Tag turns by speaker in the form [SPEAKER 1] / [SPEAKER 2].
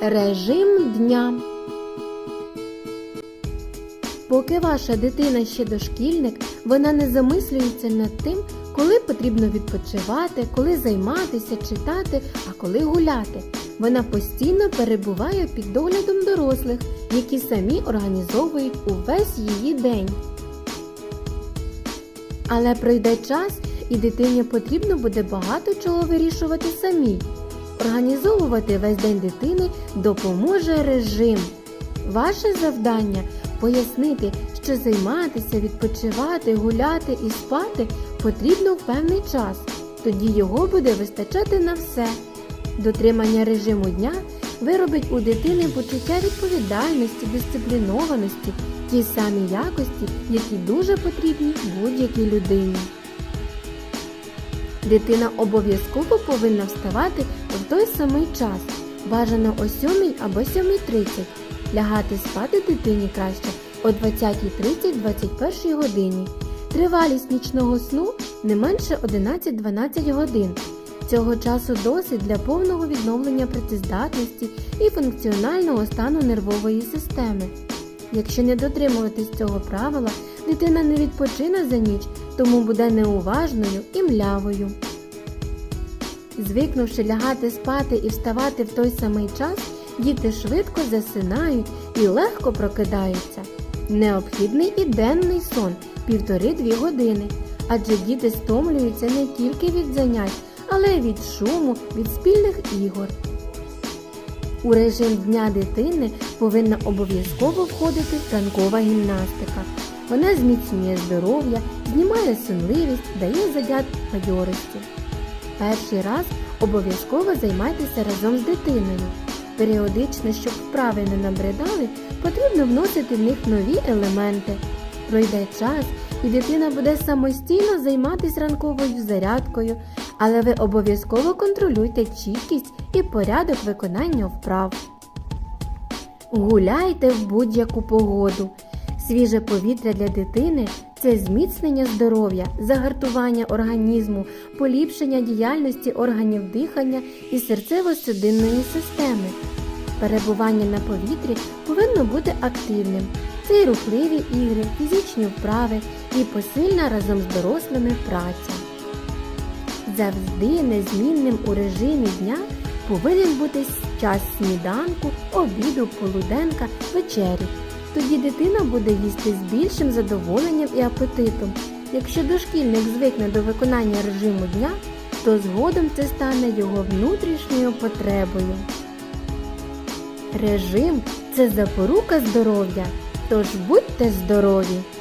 [SPEAKER 1] Режим дня. Поки ваша дитина ще дошкільник, вона не замислюється над тим, коли потрібно відпочивати, коли займатися, читати, а коли гуляти. Вона постійно перебуває під доглядом дорослих, які самі організовують увесь її день. Але пройде час, і дитині потрібно буде багато чого вирішувати самій. Організовувати весь день дитини допоможе режим. Ваше завдання пояснити, що займатися, відпочивати, гуляти і спати потрібно в певний час. Тоді його буде вистачати на все. Дотримання режиму дня виробить у дитини почуття відповідальності, дисциплінованості, ті самі якості, які дуже потрібні будь-якій людині. Дитина обов'язково повинна вставати в той самий час, бажано о 7 або 7.30. Лягати спати дитині краще о 20.30-21 годині. Тривалість нічного сну не менше 11-12 годин. Цього часу досить для повного відновлення працездатності і функціонального стану нервової системи. Якщо не дотримуватись цього правила, дитина не відпочине за ніч, тому буде неуважною і млявою. Звикнувши лягати спати і вставати в той самий час, діти швидко засинають і легко прокидаються. Необхідний і денний сон півтори-дві години, адже діти стомлюються не тільки від занять, але й від шуму, від спільних ігор. У режим дня дитини повинна обов'язково входити ранкова гімнастика. Вона зміцнює здоров'я, знімає сонливість, дає задят бадьорості. Перший раз обов'язково займайтеся разом з дитиною. Періодично, щоб вправи не набридали, потрібно вносити в них нові елементи. Пройде час, і дитина буде самостійно займатися ранковою зарядкою, але ви обов'язково контролюйте чіткість і порядок виконання вправ. Гуляйте в будь-яку погоду. Свіже повітря для дитини це зміцнення здоров'я, загартування організму, поліпшення діяльності органів дихання і серцево-судинної системи. Перебування на повітрі повинно бути активним. Це й рухливі ігри, фізичні вправи і посильна разом з дорослими праця. Завжди незмінним у режимі дня повинен бути час сніданку, обіду, полуденка, вечері. Тоді дитина буде їсти з більшим задоволенням і апетитом. Якщо дошкільник звикне до виконання режиму дня, то згодом це стане його внутрішньою потребою. Режим це запорука здоров'я, тож будьте здорові!